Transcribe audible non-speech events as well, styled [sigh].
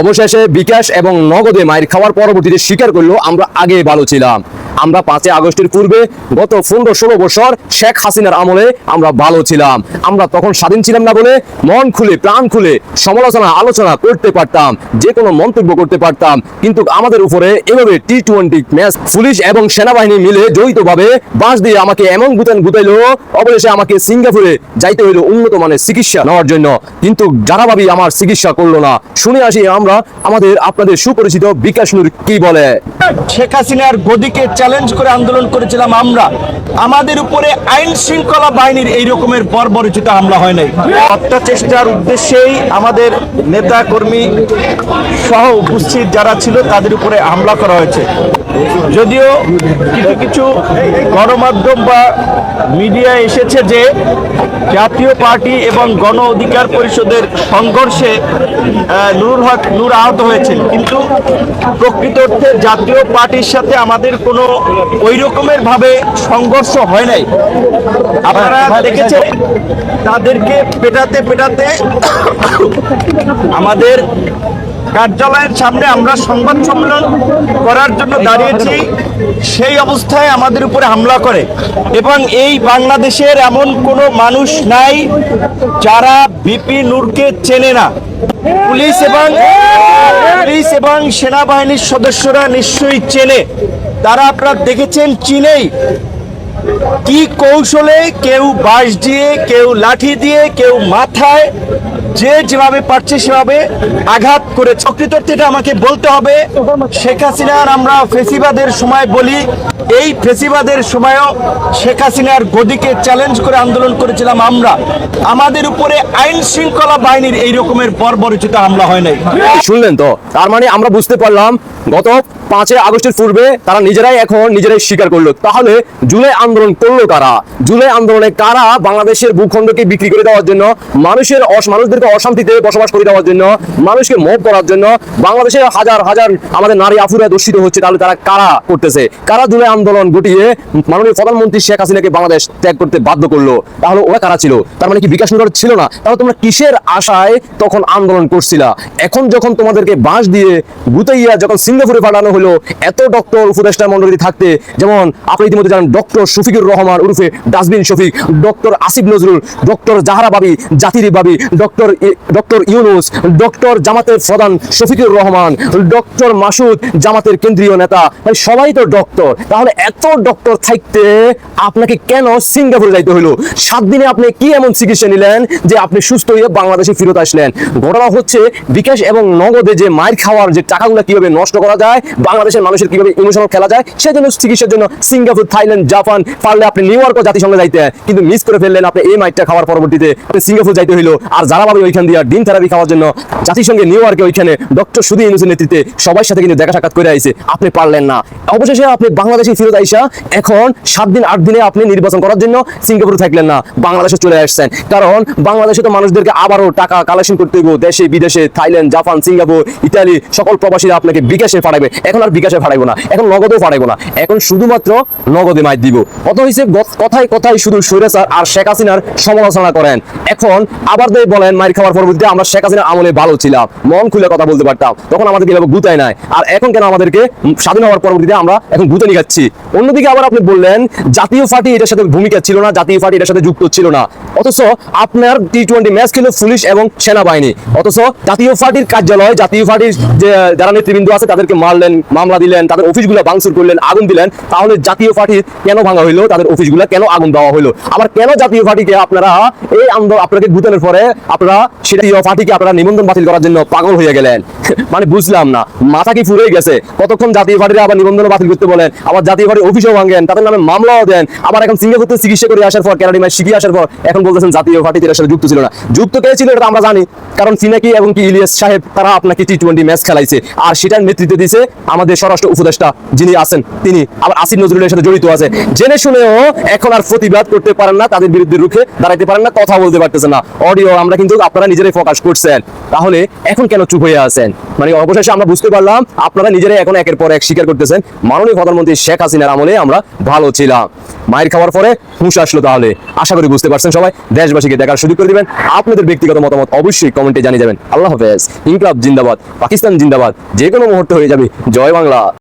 অবশেষে বিকাশ এবং নগদে মায়ের খাওয়ার পরবর্তীতে স্বীকার করল আমরা আগে ভালো ছিলাম। আমরা পাঁচই আগস্টের পূর্বে গত পনেরো ষোলো বছর শেখ হাসিনার আমলে আমরা ভালো ছিলাম। আমরা তখন স্বাধীন ছিলাম না বলে মন খুলে, প্রাণ খুলে সমালোচনা, আলোচনা করতে পারতাম, যে কোনো মন্তব্য করতে পারতাম। কিন্তু আমাদের উপরে এভাবে টি টোয়েন্টি ম্যাচ পুলিশ এবং সেনাবাহিনী মিলে যৌথভাবে বাঁশ দিয়ে আমাকে এমন গুতান গুতাইলো, অবশেষে আমাকে সিঙ্গাপুরে যাইতে হইল উন্নত মানের চিকিৎসা নেওয়ার জন্য। কিন্তু যারা ভাবি আমার চিকিৎসা করল না, শুনে আসি আমরা আমাদের আপনাদের সুপরিচিত বিকাশ নূর কি বলে। শেখ হাসিনার গদিকে চ্যালেঞ্জ করে আন্দোলন করেছিলাম আমরা। আমাদের উপরে আইন শৃঙ্খলা বাহিনীর এই রকমের বর্বরচিত হামলা হয় নাই। হত্যা চেষ্টার উদ্দেশ্যেই আমাদের নেতা কর্মী সহ উপস্থিত যারা ছিল, তাদের উপরে হামলা করা হয়েছে। যদিও কিছু কিছু গণমাধ্যম বা মিডিয়া এসেছে যে জাতীয় পার্টি এবং গণ অধিকার পরিষদের সংঘর্ষে নুরুল হক নূর আহত হয়েছেন। কিন্তু প্রকৃত অর্থে জাতীয় পার্টির সাথে আমাদের কোনো ওই রকমের ভাবে সংঘর্ষ হয় নাই। আপনারা দেখেছেন? তাদেরকে পেটাতে পেটাতে আমাদের কার্যালয়ের সামনে আমরা সংবাদ সম্মেলন করার জন্য দাঁড়িয়েছি। সেই অবস্থায় আমাদের উপরে হামলা করে। এবং এই বাংলাদেশের এমন কোনো মানুষ নাই যারা বিপি নূরকে চেনে না। পুলিশ এবং পুলিশ এবং সেনাবাহিনীর সদস্যরা নিশ্চয়ই চেনে। তারা আপনারা দেখেছেন চিনেই কি কৌশলে কেউ বাঁশ দিয়ে কেউ লাঠি দিয়ে কেউ মাথায় যে যেভাবে পারছে সেভাবে আঘাত করে চক্রিতর্থীটা আমাকে বলতে হবে। শেখ হাসিনার আমরা ফেসিবাদের সময় বলি, এই ফেসিবাদের সময়ও শেখ হাসিনার গদিকে চ্যালেঞ্জ করে আন্দোলন করেছিলাম আমরা। আমাদের উপরে আইন শৃঙ্খলা বাহিনীর এই রকমের বর্বরচিত হামলা হয় নাই। শুনলেন তো? তার মানে আমরা বুঝতে পারলাম, গত পাঁচই আগস্টের পূর্বে তারা নিজেরাই এখন নিজেরাই স্বীকার করল। তাহলে জুলাই আন্দোলন করল কারা? জুলাই আন্দোলনে কারা বাংলাদেশের ভূখণ্ডকে বিক্রি করে দেওয়ার জন্য মানুষের অস- মানুষদেরকে অশান্তিতে বসবাস করে দেওয়ার জন্য, মানুষকে মব করার জন্য বাংলাদেশের হাজার হাজার আমাদের নারী আফুরা দূষিত হচ্ছে, তাহলে তারা কারা করতেছে? কারা জুলাই আন্দোলন ঘটিয়ে মাননীয় প্রধানমন্ত্রী শেখ হাসিনাকে বাংলাদেশ ত্যাগ করতে বাধ্য করল? তাহলে ওরা কারা ছিল? তার মানে কি বিকাশ নগর ছিল না? তাহলে তোমরা কিসের আশায় তখন আন্দোলন করছিলা? এখন যখন তোমাদেরকে বাঁশ দিয়ে গুতাইয়া যখন সিঙ্গাপুরে পাঠানো হলো, এত ডক্টর উপদেষ্টা মন্ডলী থাকতে, যেমন আপনি ইতিমধ্যে জানেন doctor Shafiqur Rahman উরফে dustbin Shafiq doctor Asif Nazrul doctor Zahara Babi, জাতির বাবি ডক্টর ডক্টর ইউনুস, ডক্টর জামাতের প্রধান শফিকুর রহমান, ডক্টর মাসুদ জামাতের কেন্দ্রীয় নেতা। ভাই, সবাই তো ডক্টর। তাহলে এত ডক্টর থাকতে আপনাকে কেন সিঙ্গাপুরে যাইতে হলো সাত দিনে আপনি কি এমন চিকিৎসা নিলেন যে আপনি সুস্থ হয়ে বাংলাদেশে ফিরত আসলেন? ঘটনা হচ্ছে, বিকাশ এবং নগদে যে মায়ের খাওয়ার যে টাকাগুলো কীভাবে নষ্ট করা যায়, বাংলাদেশের মানুষের কীভাবে ইমোশনাল খেলা যায়, সেজন্য চিকিৎসার জন্য সিঙ্গাপুর, থাইল্যান্ড, জাপান, পারলে আপনি নিউ ইয়র্কও জাতিসংঘে যাইতে। কিন্তু মিস করে ফেললেন আপনি এই মাইটটা খাওয়ার পরবর্তীতে। আপনি সিঙ্গাপুর যাইতে হইল। আর যারা ভাবে ওইখান দিয়ে ডিম থেরাপি খাওয়ার জন্য জাতিসংঘে নিউ ইয়র্কে ওইখানে ডক্টর সুদী ইউনুসের নেতৃত্বে সবার সাথে কিন্তু দেখা সাক্ষাৎ করে আইছে। আপনি পারলেন না। অবশেষে আপনি বাংলাদেশে ফিরত আইসা এখন সাত দিন, আট দিনে আপনি নির্বাচন করার জন্য সিঙ্গাপুরে থাকলেন না, বাংলাদেশে চলে আসছেন। কারণ বাংলাদেশে তো মানুষদেরকে আবারও টাকা কালেকশন করতে হইব, দেশে, বিদেশে, থাইল্যান্ড, জাপান, সিঙ্গাপুর, ইতালি, সকল প্রবাসীরা আপনাকে বিকাশে পাঠাবে এখন আর বিকাশে পাঠাইবো না, এখন নগদেও পাঠাইবো না। এখন শুধুমাত্র নগদে মাইক দিব। কত হয়েছে কথায় কথায় শুধু সৈরাচার আর শেখ হাসিনার সমালোচনা করেন। এখন আবার বলেন মাইর খাওয়ার পরবর্তীতে আমরা শেখ হাসিনার আমলে ভালো ছিলাম। মন খুলে কথা বলতে পারতাম। তখন আমাদেরকে এভাবে গুতায় নাই। আর এখন কেন আমাদেরকে স্বাধীন হওয়ার পরবর্তীতে আমরা এখন গুতানি খাচ্ছি অন্যদিকে আবার আপনি বললেন, জাতীয় পার্টি এটার সাথে ভূমিকা ছিল না, জাতীয় পার্টি এটার সাথে যুক্ত ছিল না। অথচ আপনার টি টোয়েন্টি ম্যাচ খেলো পুলিশ এবং সেনাবাহিনী। অথচ জাতীয় পার্টির কার্যালয়, জাতীয় পার্টির যে, যারা নেতৃবৃন্দ আছে, তাদেরকে মারলেন, মামলা দিলেন, তাদের অফিসগুলো ভাঙচুর করলেন, আগুন দিলেন। তাহলে জাতীয় পার্টির কেন ভাঙা হইল? তাদের অফিসগুলো কেন আগুন দেওয়া হইল? আবার কেন জাতীয় পার্টিকে আপনারা এই আন্দোলন আপনাকে গুতানোর পরে আপনারা সেটা পার্টিকে আপনারা নিবন্ধন বাতিল করার জন্য পাগল হয়ে গেলেন। [laughs] মানে বুঝলাম না, মাথা কি ফুরে গেছে? কতক্ষণ জাতীয় আবার নিবন্ধন বাতিল করতে বলেন, আবার জাতীয় পার্টির অফিসও ভাঙেন, তাদের নামে মামলাও দেন, আবার এখন সিঙ্গাপুর থেকে চিকিৎসা করে আসার পর ক্যারাডিমায় শিখিয়ে আসার পর, এখন বলতেছেন জাতীয় যুক্ত ছিল না। যুক্ত কে ছিল এটা আমরা জানি, কারণ ফিনাকি এবং কি ইলিয়াস সাহেব, তারা আপনাকে টি টোয়েন্টি ম্যাচ খেলাইছে, আর সেটার নেতৃত্ব দিয়েছে আমাদের স্বরাষ্ট্র উপদেষ্টা যিনি আছেন, তিনি, আবার আসিফ নজরুলের সাথে জড়িত আছে। জেনে শুনেও এখন আর প্রতিবাদ করতে পারেন না, তাদের বিরুদ্ধে রুখে দাঁড়াইতে পারেন না, কথা বলতে পারতেছে না। অডিও আমরা কিন্তু আপনারা নিজেরাই প্রকাশ করছেন। তাহলে এখন কেন চুপ হয়ে আছেন? মানে অবশেষে আমরা বুঝতে পারলাম, আপনারা নিজেরাই এখন একের পর এক স্বীকার করতেছেন। মাননীয় প্রধানমন্ত্রী শেখ হাসিনার আমলে আমরা ভালো ছিলাম। মায়ের খাওয়ার পরে হুঁশ আসলো তাহলে। আশা করি বুঝতে পারছেন সবাই। দেশবাসীকে দেখার সুযোগ করে দিবেন। আপনাদের ব্যক্তিগত মতামত অবশ্যই কমেন্টে জানিয়ে যাবেন। আল্লাহ হাফেজ। ইনকলাব জিন্দাবাদ। পাকিস্তান জিন্দাবাদ। যে কোনো মুহূর্তে হয়ে যাবে। জয় বাংলা।